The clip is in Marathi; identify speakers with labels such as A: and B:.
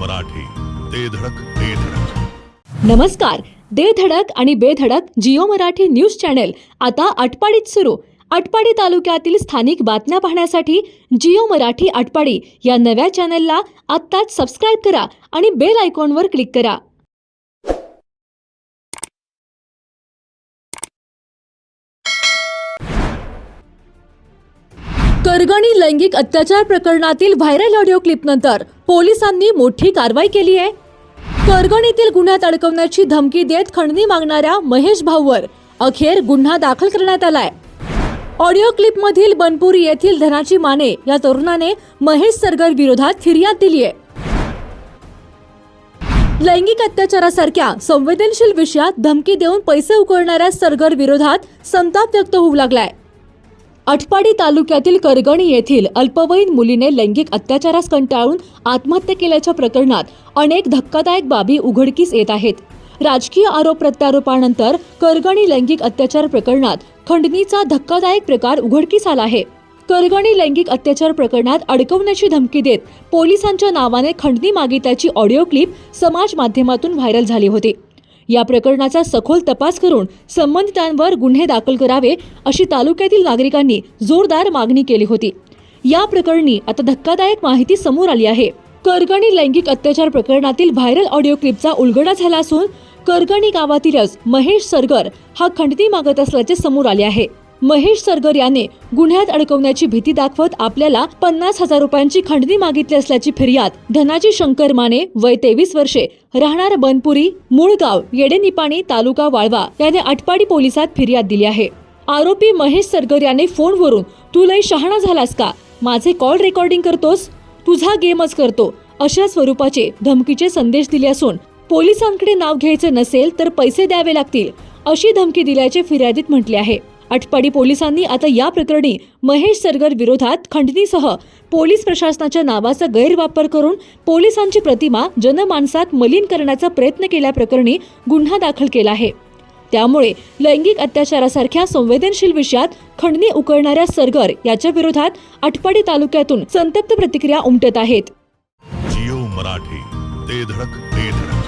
A: मराठी ते धडक ते धडक.
B: नमस्कार दे धडक आणि बेधडक जिओ मराठी न्यूज चॅनेल. आता आटपाडीत सुरू. आटपाडी तालुक्यातील स्थानिक बातम्या पाहण्यासाठी जिओ मराठी आटपाडी या नव्या चॅनेलला आत्ताच सबस्क्राईब करा आणि बेल आयकॉनवर क्लिक करा. करगणी लैंगिक अत्याचार प्रकरणातील व्हायरल ऑडिओ क्लिपनंतर पोलिसांनी मोठी कारवाई केली आहे. करगणीतील गुन्ह्यात अडकवण्याची धमकी देत खंडणी मागणाऱ्या महेश भाऊवर अखेर गुन्हा दाखल करण्यात आलाय. ऑडिओ क्लिपमधील बनपुरी येथील धनाची माने या तरुणाने महेश सरगर विरोधात फिर्याद दिली आहे लैंगिक अत्याचारासारख्या संवेदनशील विषयात धमकी देऊन पैसे उकळणाऱ्या सरगर विरोधात संताप व्यक्त होऊ लागलाय. अटपाडी तालुक्यातील करगणी येथील अल्पवयीन मुलीने लैंगिक अत्याचारास कंटाळून आत्महत्या केल्याच्या प्रकरणात अनेक धक्कादायक बाबी उघडकीस येत आहेत. राजकीय आरोप प्रत्यारोपानंतर करगणी लैंगिक अत्याचार प्रकरणात खंडणीचा धक्कादायक प्रकार उघडकीस आला आहे. करगणी लैंगिक अत्याचार प्रकरणात अडकवण्याची धमकी देत पोलिसांच्या नावाने खंडणी मागितल्याची ऑडिओ क्लिप समाज माध्यमातून व्हायरल झाली होती. या प्रकरणाचा सखोल तपास करून संबंधितांवर गुन्हे दाखल करावे अशी तालुक्यातील नागरिकांनी जोरदार मागणी केली होती. या प्रकरणी आता धक्कादायक माहिती समोर आली आहे. करगणी लैंगिक अत्याचार प्रकरणातील व्हायरल ऑडिओ क्लिपचा उलगडा झाला असून करगणी गावातीलच महेश सरगर हा खंडणी मागत असल्याचे समोर आले आहे. महेश सरगर याने गुन्ह्यात अडकवण्याची भीती दाखवत आपल्याला पन्नास हजार रुपयांची खंडणी मागितली असल्याची फिर्याद धनाजी शंकर माने वय तेवीस वर्षे राहणार बनपुरी मुळगाव येडेनिपाणी तालुका वाळवा याने अटपाडी पोलिसात फिर्याद दिली आहे. आरोपी महेश सरगर याने फोनवरून तू लय शहाणा झालास का? माझे कॉल रेकॉर्डिंग करतोस? तुझा गेमच करतो. अशा स्वरूपाचे धमकीचे संदेश दिले असून पोलिसांकडे नाव घ्यायचे नसेल तर पैसे द्यावे लागतील अशी धमकी दिल्याचे फिर्यादीत म्हटले आहे. आटपाडी पोलिसांनी आता या प्रकरणी महेश सरगर विरोधात खंडणीसह पोलीस प्रशासनाच्या नावाचा गैरवापर करून पोलिसांची प्रतिमा जनमानसात मलिन करण्याचा प्रयत्न केल्याप्रकरणी गुन्हा दाखल केला आहे. त्यामुळे लैंगिक अत्याचारासारख्या संवेदनशील विषयात खंडणी उकळणाऱ्या सरगर याच्या विरोधात आटपाडी तालुक्यातून संतप्त प्रतिक्रिया उमटत आहेत.
A: जिओ मराठी ते धडक ते धडक.